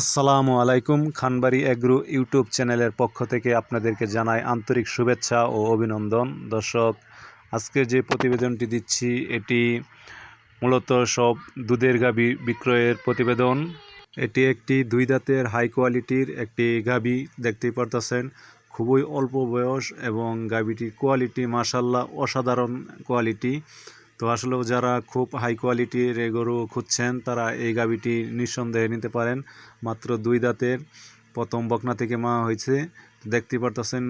আসসালামু আলাইকুম, Khanbari agro YouTube চ্যানেলের পক্ষ থেকে আপনাদেরকে জানাই আন্তরিক শুভেচ্ছা ও অভিনন্দন। দর্শক আজকে যে প্রতিবেদনটি দিচ্ছি, এটি মূলত সব দুধের গাবি বিক্রয়ের প্রতিবেদন। এটি একটি দুই দাঁতের হাই কোয়ালিটির একটি গাবি দেখতেই পারতেছেন। খুবই অল্প বয়স এবং গাবিটির কোয়ালিটি মাসাল্লাহ অসাধারণ কোয়ালিটি তো আসলেও যারা খুব হাই কোয়ালিটির এ গরু খুঁজছেন, তারা এই গাবিটি নিঃসন্দেহে নিতে পারেন। মাত্র দুই দাঁতের প্রথম বকনা থেকে মা হয়েছে। দেখতে পারতেছেন,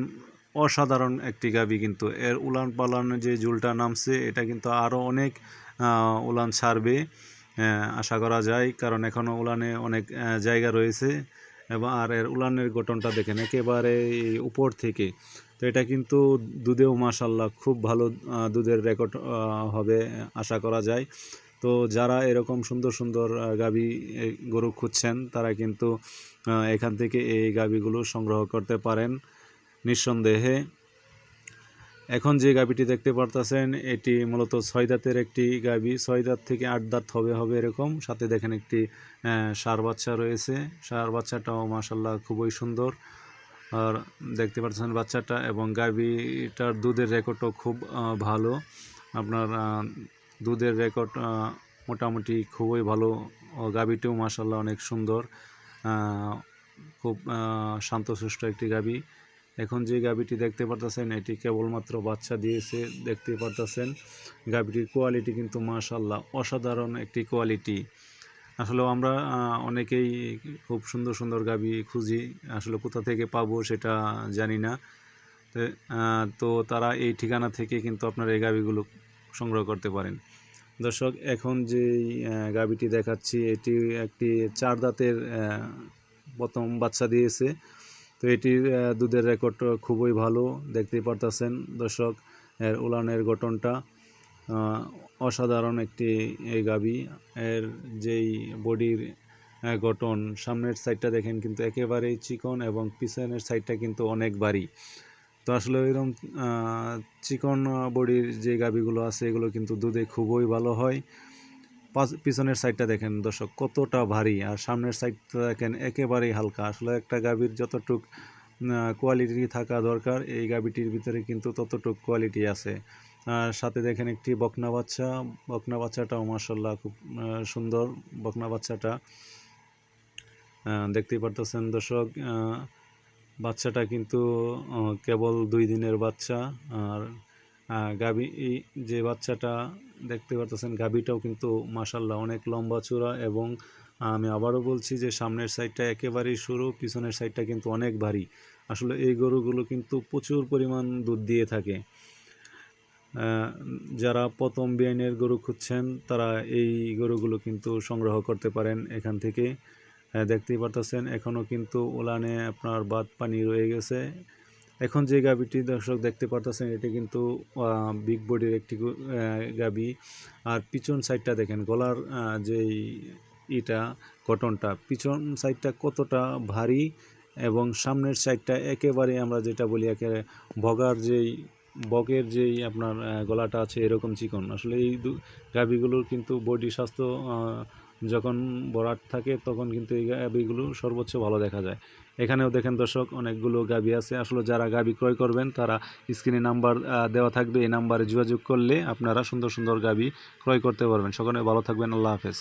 অসাধারণ একটি গাবি কিন্তু। এর উলান পালান যে জুলটা নামছে, এটা কিন্তু আরও অনেক উলান ছাড়বে আশা করা যায়। কারণ এখনও উলানে অনেক জায়গা রয়েছে। এবং আর এর উলানের গঠনটা দেখেন, একেবারে উপর থেকে। তো এটা কিন্তু দুধেও মাসাল্লাহ খুব ভালো দুধের রেকর্ড হবে, আশা করা যায়। তো যারা এরকম সুন্দর সুন্দর গাবি গরু খুঁজছেন, তারা কিন্তু এখান থেকে এই গাবিগুলো সংগ্রহ করতে পারেন নিঃসন্দেহে। এখন যে গাভীটি দেখতে পারতেছেন, এটি মূলত ছয় দাঁতের একটি গাভী। ছয় দাঁত থেকে আট দাঁত হবে হবে এরকম। সাথে দেখেন একটি সার বাচ্চা রয়েছে। সার বাচ্চাটাও মাসাল্লাহ খুবই সুন্দর। আর দেখতে পাচ্ছেন বাচ্চাটা এবং গাভীটার দুধের রেকর্ডও খুব ভালো। আপনার দুধের রেকর্ড মোটামুটি খুবই ভালো। ও গাভীটিও মাসাল্লাহ অনেক সুন্দর। খুব শান্তশিষ্ট একটি গাভী। এখন যে গাভীটি দেখতে পারতেছেন এটি কেবলমাত্র বাচ্চা দিয়েছে দেখতে পারতেছেন। গাভীটির কোয়ালিটি কিন্তু মাশাল্লাহ অসাধারণ একটি কোয়ালিটি আসলে আমরা অনেকেই খুব সুন্দর সুন্দর গাভী খুঁজি আসলে কোথা থেকে পাবো সেটা জানি না। তো, তারা এই ঠিকানা থেকে কিন্তু আপনার এই গাভীগুলো সংগ্রহ করতে পারেন। দর্শক এখন যে গাভীটি দেখাচ্ছি এটি একটি চার দাঁতের প্রথম বাচ্চা দিয়েছে। তো এটির দুধের রেকর্ড খুবই ভালো, দেখতেই পারতেছেন দর্শক, এর উলানের গঠনটা। অসাধারণ একটি এই গাবি, এর যেই বডির গঠন, সামনের সাইডটা দেখেন কিন্তু একেবারেই চিকন এবং পিছনের সাইডটা কিন্তু অনেক ভারী। তো আসলে এরকম চিকন বডির যে গাবিগুলো আছে, এগুলো কিন্তু দুধে খুবই ভালো হয়। পিছনের সাইডটা দেখেন দর্শক, কতটা ভারী। আর সামনের সাইডটা দেখেন একেবারেই হালকা। আসলে একটা গাভীর যতটুক কোয়ালিটি থাকা দরকার, এই গাভীটির ভিতরে কিন্তু ততটুক কোয়ালিটি আছে। আর সাথে দেখেন একটি বকনা বাচ্চা। বকনা বাচ্চাটাও মাসাল্লাহ খুব সুন্দর বকনা বাচ্চাটা। দেখতেই পারতেছেন দর্শক বাচ্চাটা কিন্তু কেবল দুই দিনের বাচ্চা। আর গাবি যে বাচ্চাটা দেখতে পারতেছেন গাবিটাও কিন্তু মাসাল্লাহ অনেক লম্বা চূড়া এবং আমি আবারও বলছি যে সামনের সাইডটা একেবারেই সরু, পিছনের সাইডটা কিন্তু অনেক ভারী। আসলে এই গরুগুলো কিন্তু প্রচুর পরিমাণ দুধ দিয়ে থাকে। যারা প্রথম বিয়াইনের গরু খুঁজছেন, তারা এই গরুগুলো কিন্তু সংগ্রহ করতে পারেন এখান থেকে। দেখতেই পারতেছেন এখনও কিন্তু ওলানে আপনার বাদ পানি রয়ে গেছে। এখন যে গাবিটি দর্শক দেখতে পারতেছেন, এটি কিন্তু বিগ বডির একটি গাবি আর পিছন সাইডটা দেখেন, গলার যেই ইটা কটনটা পিছন সাইডটা কতটা ভারী এবং সামনের সাইডটা একেবারে আমরা যেটা বলি একেবারে বগার যেই, বকের যেই আপনার গলাটা আছে এরকম চিকন। আসলে এই গাভীগুলোর কিন্তু বডি স্বাস্থ্য যখন বরাট থাকে তখন কিন্তু এই গাবিগুলো সর্বোচ্চ ভালো দেখা যায়। এখানেও দেখেন দর্শক, অনেকগুলো গাভী আছে। আসলে যারা গাবি ক্রয় করবেন, তারা স্ক্রিনে নাম্বার দেওয়া থাকবে। এই নাম্বারে যোগাযোগ করলে আপনারা সুন্দর সুন্দর গাভী ক্রয় করতে পারবেন। সকলে ভালো থাকবেন। আল্লাহ হাফেজ।